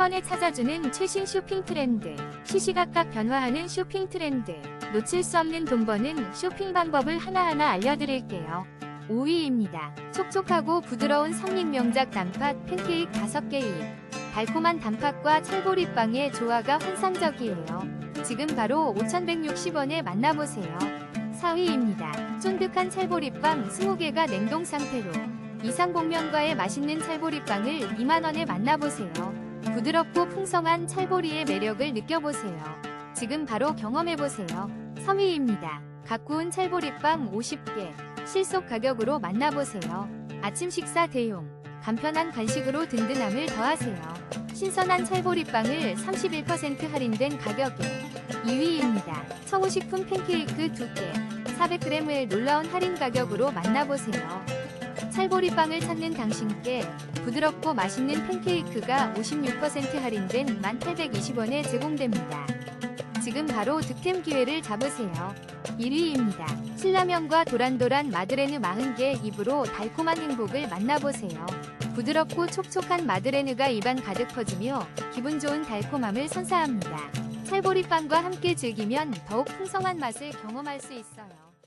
번에 찾아주는 최신 쇼핑 트렌드. 시시각각 변화하는 쇼핑 트렌드. 놓칠 수 없는 돈 버는 쇼핑 방법을 하나하나 알려드릴게요. 5위입니다. 촉촉하고 부드러운 성립 명작 단팥 팬케이크 5개 입. 달콤한 단팥과 찰보리빵의 조화가 환상적이에요. 지금 바로 5,160원에 만나보세요. 4위입니다. 쫀득한 찰보리빵 20개가 냉동 상태로 이상복면과의 맛있는 찰보리빵을 2만원에 만나보세요. 부드럽고 풍성한 찰보리의 매력을 느껴보세요. 지금 바로 경험해보세요. 3위입니다. 갓 구운 찰보리빵 50개 실속 가격으로 만나보세요. 아침 식사 대용 간편한 간식으로 든든함을 더하세요. 신선한 찰보리빵을 31% 할인된 가격에 2위입니다. 청우식품 팬케이크 2개 400g을 놀라운 할인 가격으로 만나보세요. 찰보리빵을 찾는 당신께 부드럽고 맛있는 팬케이크가 56% 할인된 1,820원에 제공됩니다. 지금 바로 득템 기회를 잡으세요. 1위입니다. 신라면과 도란도란 마드레느 40개 입으로 달콤한 행복을 만나보세요. 부드럽고 촉촉한 마드레느가 입안 가득 퍼지며 기분 좋은 달콤함을 선사합니다. 찰보리빵과 함께 즐기면 더욱 풍성한 맛을 경험할 수 있어요.